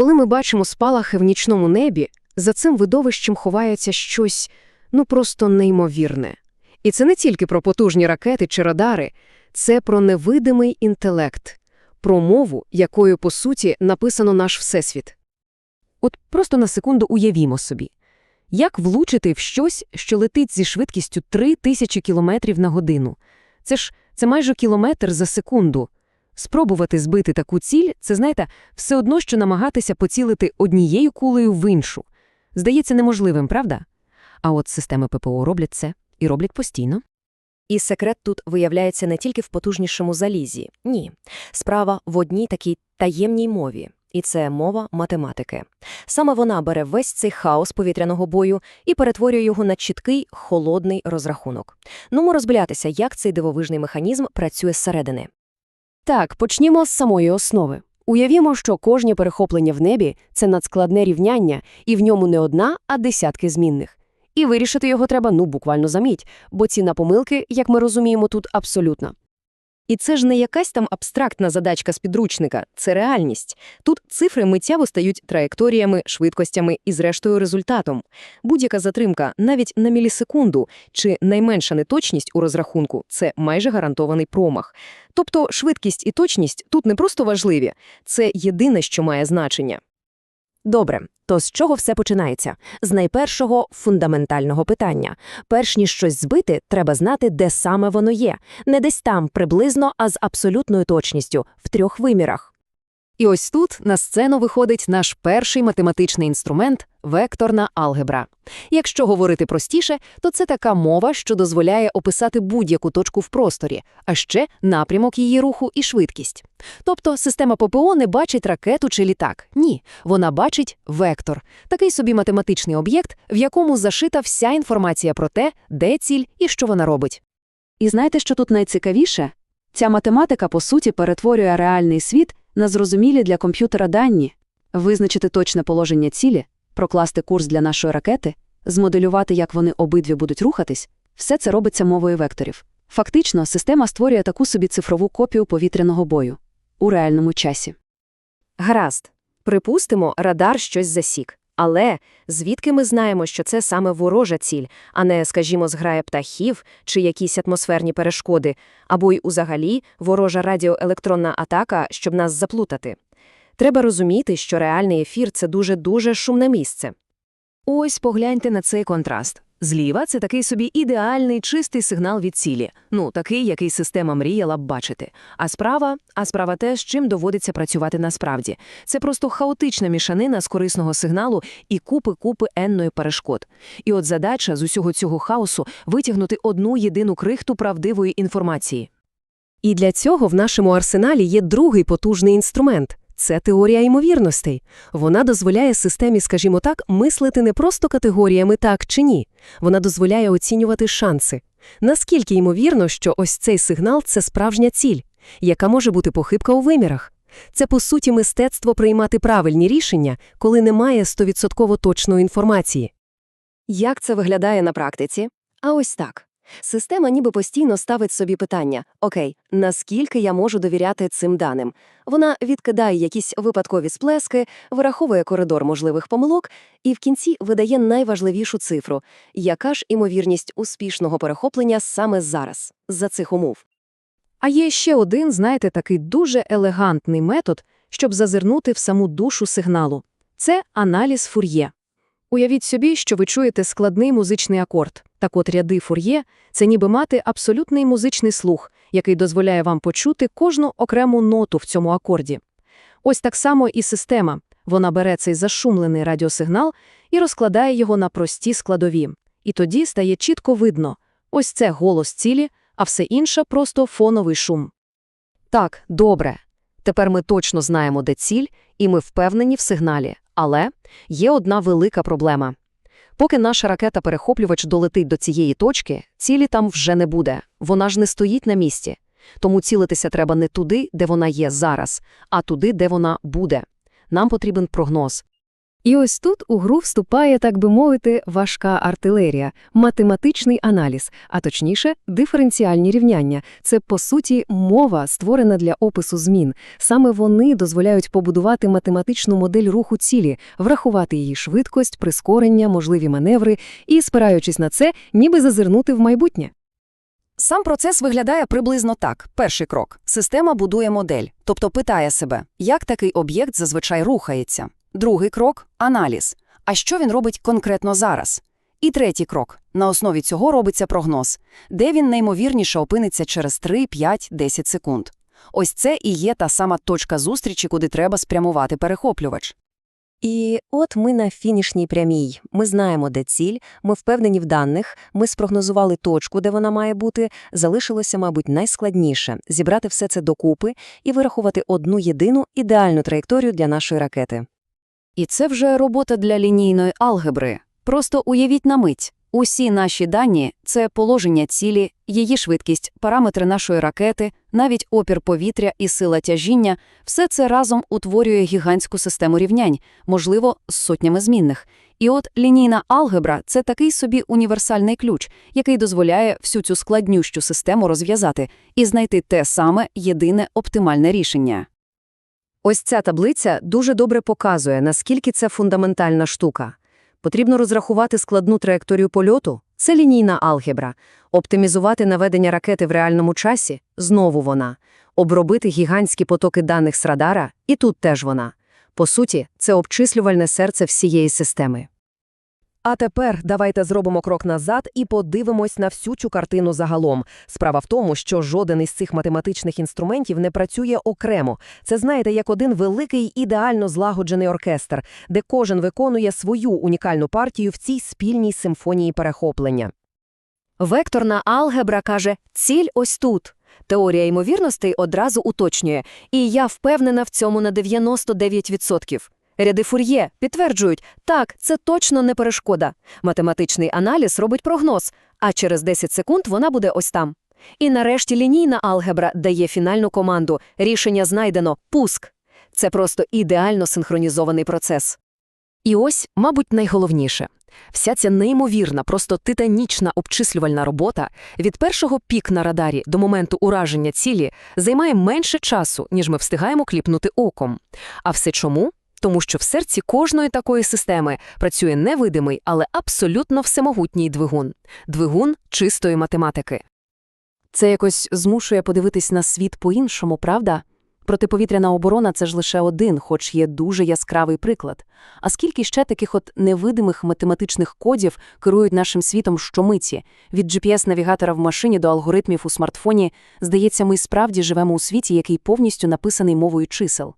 Коли ми бачимо спалахи в нічному небі, за цим видовищем ховається щось, ну просто неймовірне. І це не тільки про потужні ракети чи радари, це про невидимий інтелект, про мову, якою, по суті, написано наш Всесвіт. От просто на секунду уявімо собі. Як влучити в щось, що летить зі швидкістю 3000 км на годину? Це ж це майже кілометр за секунду. Спробувати збити таку ціль – це, знаєте, все одно, що намагатися поцілити однією кулею в іншу. Здається неможливим, правда? А от системи ППО роблять це і роблять постійно. І секрет тут виявляється не тільки в потужнішому залізі. Ні. Справа в одній такій таємній мові. І це мова математики. Саме вона бере весь цей хаос повітряного бою і перетворює його на чіткий, холодний розрахунок. Ну, розбиратися, як цей дивовижний механізм працює зсередини. Так, почнімо з самої основи. Уявімо, що кожне перехоплення в небі – це надскладне рівняння, і в ньому не одна, а десятки змінних. І вирішити його треба, ну, буквально за мить, бо ціна помилки, як ми розуміємо, тут абсолютна. І це ж не якась там абстрактна задачка з підручника, це реальність. Тут цифри миттєво стають траєкторіями, швидкостями і, зрештою, результатом. Будь-яка затримка, навіть на мілісекунду, чи найменша неточність у розрахунку – це майже гарантований промах. Тобто швидкість і точність тут не просто важливі, це єдине, що має значення. Добре, то з чого все починається? З найпершого фундаментального питання. Перш ніж щось збити, треба знати, де саме воно є. Не десь там, приблизно, а з абсолютною точністю, в трьох вимірах. І ось тут на сцену виходить наш перший математичний інструмент – векторна алгебра. Якщо говорити простіше, то це така мова, що дозволяє описати будь-яку точку в просторі, а ще напрямок її руху і швидкість. Тобто система ППО не бачить ракету чи літак. Ні, вона бачить вектор – такий собі математичний об'єкт, в якому зашита вся інформація про те, де ціль і що вона робить. І знаєте, що тут найцікавіше? Ця математика, по суті, перетворює реальний світ на зрозумілі для комп'ютера дані, визначити точне положення цілі, прокласти курс для нашої ракети, змоделювати, як вони обидві будуть рухатись – все це робиться мовою векторів. Фактично, система створює таку собі цифрову копію повітряного бою у реальному часі. Гаразд. Припустимо, радар щось засік. Але звідки ми знаємо, що це саме ворожа ціль, а не, скажімо, зграя птахів чи якісь атмосферні перешкоди, або й узагалі ворожа радіоелектронна атака, щоб нас заплутати? Треба розуміти, що реальний ефір – це дуже-дуже шумне місце. Ось погляньте на цей контраст. Зліва – це такий собі ідеальний чистий сигнал від цілі, ну, такий, який система мріяла б бачити. А справа, а справа те, з чим доводиться працювати насправді. Це просто хаотична мішанина з корисного сигналу і купи-купи енної перешкод. І от задача з усього цього хаосу – витягнути одну єдину крихту правдивої інформації. І для цього в нашому арсеналі є другий потужний інструмент – це теорія ймовірностей. Вона дозволяє системі, скажімо так, мислити не просто категоріями так чи ні. Вона дозволяє оцінювати шанси. Наскільки ймовірно, що ось цей сигнал – це справжня ціль, яка може бути похибка у вимірах. Це, по суті, мистецтво приймати правильні рішення, коли немає стовідсотково точної інформації. Як це виглядає на практиці? А ось так. Система ніби постійно ставить собі питання «Окей, наскільки я можу довіряти цим даним?» Вона відкидає якісь випадкові сплески, вираховує коридор можливих помилок і в кінці видає найважливішу цифру – яка ж імовірність успішного перехоплення саме зараз, за цих умов. А є ще один, знаєте, такий дуже елегантний метод, щоб зазирнути в саму душу сигналу. Це аналіз фур'є. Уявіть собі, що ви чуєте складний музичний акорд. Так от ряди фур'є – це ніби мати абсолютний музичний слух, який дозволяє вам почути кожну окрему ноту в цьому акорді. Ось так само і система. Вона бере цей зашумлений радіосигнал і розкладає його на прості складові. І тоді стає чітко видно – ось це голос цілі, а все інше – просто фоновий шум. Так, добре. Тепер ми точно знаємо, де ціль, і ми впевнені в сигналі. Але є одна велика проблема. Поки наша ракета-перехоплювач долетить до цієї точки, цілі там вже не буде. Вона ж не стоїть на місці. Тому цілитися треба не туди, де вона є зараз, а туди, де вона буде. Нам потрібен прогноз. І ось тут у гру вступає, так би мовити, важка артилерія, математичний аналіз, а точніше, диференціальні рівняння. Це, по суті, мова, створена для опису змін. Саме вони дозволяють побудувати математичну модель руху цілі, врахувати її швидкость, прискорення, можливі маневри і, спираючись на це, ніби зазирнути в майбутнє. Сам процес виглядає приблизно так. Перший крок – система будує модель, тобто питає себе, як такий об'єкт зазвичай рухається. Другий крок – аналіз. А що він робить конкретно зараз? І третій крок – на основі цього робиться прогноз, де він найімовірніше опиниться через 3, 5, 10 секунд. Ось це і є та сама точка зустрічі, куди треба спрямувати перехоплювач. І от ми на фінішній прямій. Ми знаємо, де ціль, ми впевнені в даних, ми спрогнозували точку, де вона має бути. Залишилося, мабуть, найскладніше – зібрати все це докупи і вирахувати одну єдину ідеальну траєкторію для нашої ракети. І це вже робота для лінійної алгебри. Просто уявіть на мить. Усі наші дані – це положення цілі, її швидкість, параметри нашої ракети, навіть опір повітря і сила тяжіння – все це разом утворює гігантську систему рівнянь, можливо, з сотнями змінних. І от лінійна алгебра – це такий собі універсальний ключ, який дозволяє всю цю складнющу систему розв'язати і знайти те саме єдине оптимальне рішення. Ось ця таблиця дуже добре показує, наскільки це фундаментальна штука. Потрібно розрахувати складну траєкторію польоту – це лінійна алгебра, оптимізувати наведення ракети в реальному часі – знову вона, обробити гігантські потоки даних з радара – і тут теж вона. По суті, це обчислювальне серце всієї системи. А тепер давайте зробимо крок назад і подивимось на всю цю картину загалом. Справа в тому, що жоден із цих математичних інструментів не працює окремо. Це, знаєте, як один великий ідеально злагоджений оркестр, де кожен виконує свою унікальну партію в цій спільній симфонії перехоплення. Векторна алгебра каже «ціль ось тут». Теорія ймовірностей одразу уточнює, і я впевнена в цьому на 99%. Ряди Фур'є підтверджують, так, це точно не перешкода. Математичний аналіз робить прогноз, а через 10 секунд вона буде ось там. І нарешті лінійна алгебра дає фінальну команду «рішення знайдено, пуск». Це просто ідеально синхронізований процес. І ось, мабуть, найголовніше. Вся ця неймовірна, просто титанічна обчислювальна робота від першого пік на радарі до моменту ураження цілі займає менше часу, ніж ми встигаємо кліпнути оком. А все чому? Тому що в серці кожної такої системи працює невидимий, але абсолютно всемогутній двигун. Двигун чистої математики. Це якось змушує подивитись на світ по-іншому, правда? Протиповітряна оборона – це ж лише один, хоч є дуже яскравий приклад. А скільки ще таких от невидимих математичних кодів керують нашим світом щомиті? Від GPS-навігатора в машині до алгоритмів у смартфоні, здається, ми справді живемо у світі, який повністю написаний мовою чисел.